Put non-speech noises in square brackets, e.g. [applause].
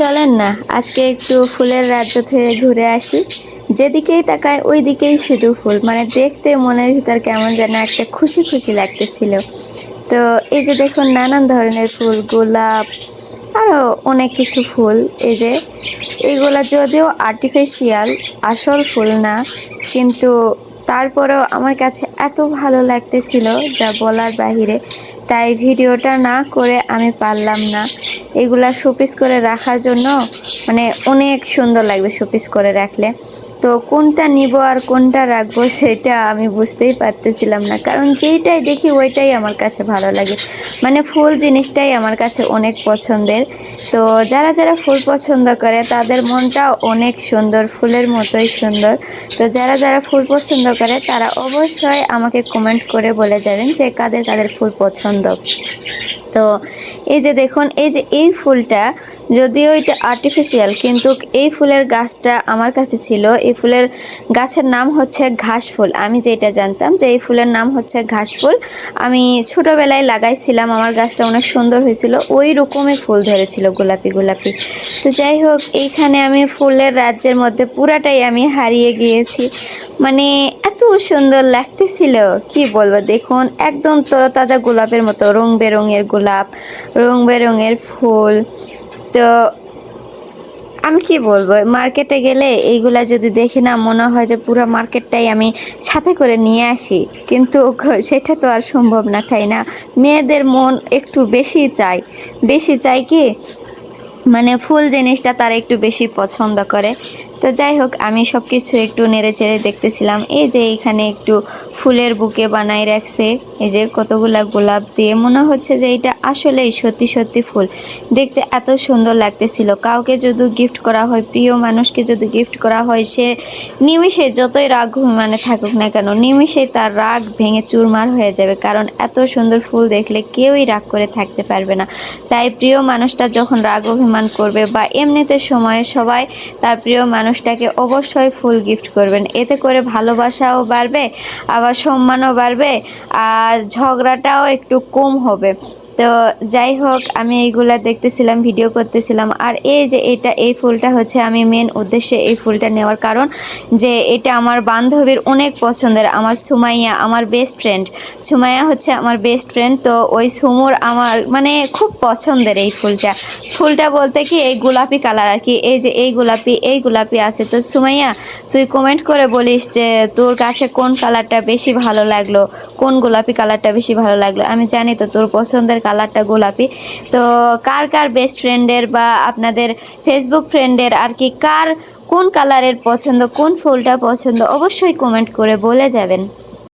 চলেন না, আজকে একটু ফুলের রাজ্য থেকে ঘুরে আসি। যেদিকেই তাকায় ওই দিকেই শুধু ফুল মানে দেখতে, মনের ভিতর কেমন যেন একটা খুশি খুশি লাগতেছিল। তো এই যে দেখুন নানান ধরনের ফুল, গোলাপ আরও অনেক কিছু ফুল, এই যে এইগুলা যদিও আর্টিফিশিয়াল আসল ফুল না, কিন্তু তারপরেও আমার কাছে এত ভালো লাগতেছিল যা বলার বাহিরে। তাই ভিডিওটা না করে আমি পারলাম না। এগুলা শোপিস করে রাখার জন্য মানে অনেক সুন্দর লাগবে শোপিস করে রাখলে। তো কোনটা নিব আর কোনটা রাখব সেটা আমি বুঝতেই পারতেছিলাম না। কারণ যেইটাই দেখি ওইটাই আমার কাছে ভালো লাগে। মানে ফুল জিনিসটাই আমার কাছে অনেক পছন্দের। তো যারা যারা ফুল পছন্দ করে তাদের মনটাও অনেক সুন্দর, ফুলের মতোই সুন্দর। তো যারা যারা ফুল পছন্দ করে তারা অবশ্যই আমাকে কমেন্ট করে বলে যাবেন যে কাদের কাদের ফুল পছন্দ। তো এই যে দেখুন, এই যে এই ফুলটা, যদিও এটা আর্টিফিশিয়াল কিন্তু এই ফুলের গাছটা আমার কাছে ছিল। এই ফুলের গাছের নাম হচ্ছে ঘাস ফুল। আমি যেটা জানতাম যে এই ফুলের নাম হচ্ছে ঘাস ফুল। আমি ছোটোবেলায় লাগাইছিলাম, আমার গাছটা অনেক সুন্দর হয়েছিল। ওই রকমই ফুল ধরেছিল গোলাপি গোলাপি। তো যাই হোক, এইখানে আমি ফুলের রাজ্যের মধ্যে পুরাটাই আমি হারিয়ে গিয়েছি। মানে এত সুন্দর লাগতেছিল। কি বলব, দেখুন, একদম তরতাজা গোলাপের মতো, রং বেরঙের গোলাপ, রং বেরঙের ফুল। তো আমি কি বলব, মার্কেটে গেলে এইগুলা যদি দেখি না, মনে হয় যে পুরো মার্কেটটাই আমি সাথে করে নিয়ে আসি। কিন্তু [laughs] সেটা তো আর সম্ভব না, তাই না? মেয়েদের মন একটু বেশি চায়। বেশি চাই কি? মানে ফুল জিনিসটা তারা একটু বেশি পছন্দ করে। তো যাই হোক, আমি সব কিছু একটু নেড়ে চেড়ে দেখতেছিলাম। এই যে এইখানে একটু ফুলের বুকে বানাই রাখছে। এই যে কতগুলা গোলাপ দিয়ে। মনে হচ্ছে যে এটা আসলেই সত্যি সত্যি ফুল। দেখতে এত সুন্দর লাগতেছিল। কাউকে যদি গিফট করা হয়, প্রিয় মানুষকে যদি গিফট করা হয়, সে নিমিষে যতই রাগ মানে থাকুক না কেন, নিমিষে তার রাগ ভেঙে চুরমার হয়ে যাবে। কারণ এত সুন্দর ফুল দেখলে কেউই রাগ করে থাকতে পারবে না। তাই প্রিয় মানুষটা যখন রাগ অভিমান করবে বা এমনিতে সময়ে সবাই তার প্রিয় মানুষটাকে অবশ্যই ফুল গিফট করবেন। এতে করে ভালোবাসাও বাড়বে, আবার সম্মানও বাড়বে, আর ঝগড়াটাও একটু কম হবে। তো যাই হোক, আমি এইগুলা দেখতেছিলাম ভিডিও করতেছিলাম। আর এই যে এটা, এই ফুলটা হচ্ছে আমি মেন উদ্দেশ্যে এই ফুলটা নেওয়ার কারণ যে এটা আমার বান্ধবীর অনেক পছন্দের, আমার সুমাইয়া, আমার বেস্ট ফ্রেন্ড সুমাইয়া হচ্ছে আমার বেস্ট ফ্রেন্ড তো ওই সুমুর আমার মানে খুব পছন্দের এই ফুলটা। ফুলটা বলতে কি, এই গোলাপি কালার আর কি, এই যে এই গোলাপি এই গোলাপি আছে। তো সুমাইয়া, তুই কমেন্ট করে বলিস যে তোর কাছে কোন কালারটা বেশি ভালো লাগল, কোন গোলাপি কালারটা বেশি ভালো লাগল? আমি জানি তো তোর পছন্দের কালারটা গোলাপি। তো কার কার বেস্ট ফ্রেন্ডের বা আপনাদের ফেসবুক ফ্রেন্ডের আর কি কার কোন কালারের পছন্দ, কোন ফুলটা পছন্দ, অবশ্যই কমেন্ট করে বলে যাবেন।